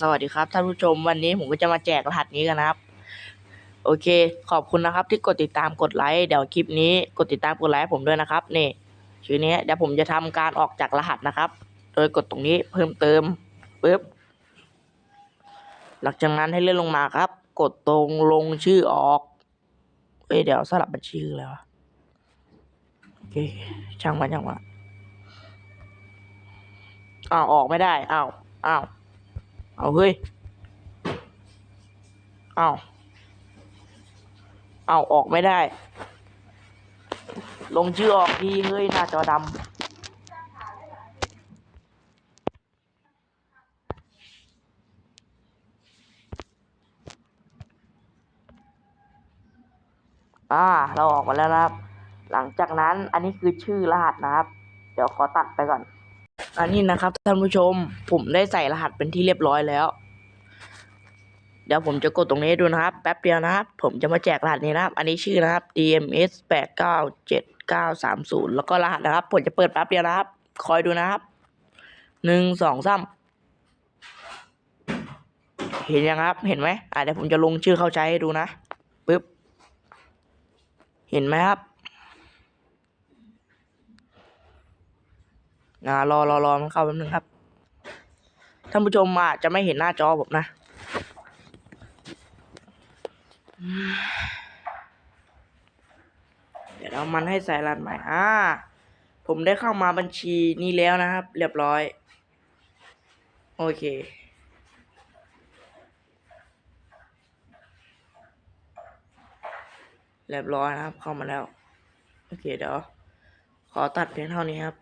สวัสดีครับท่านผู้ชมวันนี้ผมก็จะมาแจกรหัสนี้กันนะครับ โอเค ขอบคุณนะครับ ที่กดติดตามกดไลค์เดี๋ยวคลิปนี้กดติดตามกดไลค์ผมด้วยนะครับนี่ชื่อนี้เดี๋ยวผมจะทำการออกจากรหัสนะครับ โดยกดตรงนี้เพิ่มเติมปึ๊บหลังจากนั้นให้เลื่อนลงมาครับ กดตรงลงชื่อออกเอ้ยเดี๋ยวสลับบัญชีเลยวโอเคช่างมันช่างมันอ้าวออกไม่ได้อ้าวอ้าว เอาเฮ้ย เอาวอ้าออกไม่ได้ ลงชื่อออกทีเฮ้ย หน้าจอดำอ่า เราออกมาแล้วนะครับ หลังจากนั้นอันนี้คือชื่อรหัสนะครับ เดี๋ยวขอตัดไปก่อน อันนี้นะครับท่านผู้ชมผมได้ใส่รหัสเป็นที่เรียบร้อยแล้ว เดี๋ยวผมจะกดตรงนี้ดูนะครับ แป๊บเดียวนะครับ ผมจะมาแจกรหัสนี้นะครับ อันนี้ชื่อนะครับ DMS แปดเก้าเจ็ดเก้าสามศูนย์แล้วก็รหัสนะครับ ผมจะเปิดแป๊บเดียวนะครับ คอยดูนะครับหนึ่งสองสามเห็นยังครับ เห็นไหมอ่าเดี๋ยวผมจะลงชื่อเข้าใจให้ดูนะปึ๊บเห็นไหมครับ อ่ารอรอรอมันเข้าแป๊บนึงครับท่านผู้ชมอาจจะไม่เห็นหน้าจอผมนะเดี๋ยวเรามันให้ใส่รหัสใหม่อ่าผมได้เข้ามาบัญชีนี้แล้วนะครับ เรียบร้อย โอเคเรียบร้อยนะครับ เข้ามาแล้ว โอเคเดี๋ยว ขอตัดเพียงเท่านี้ครับ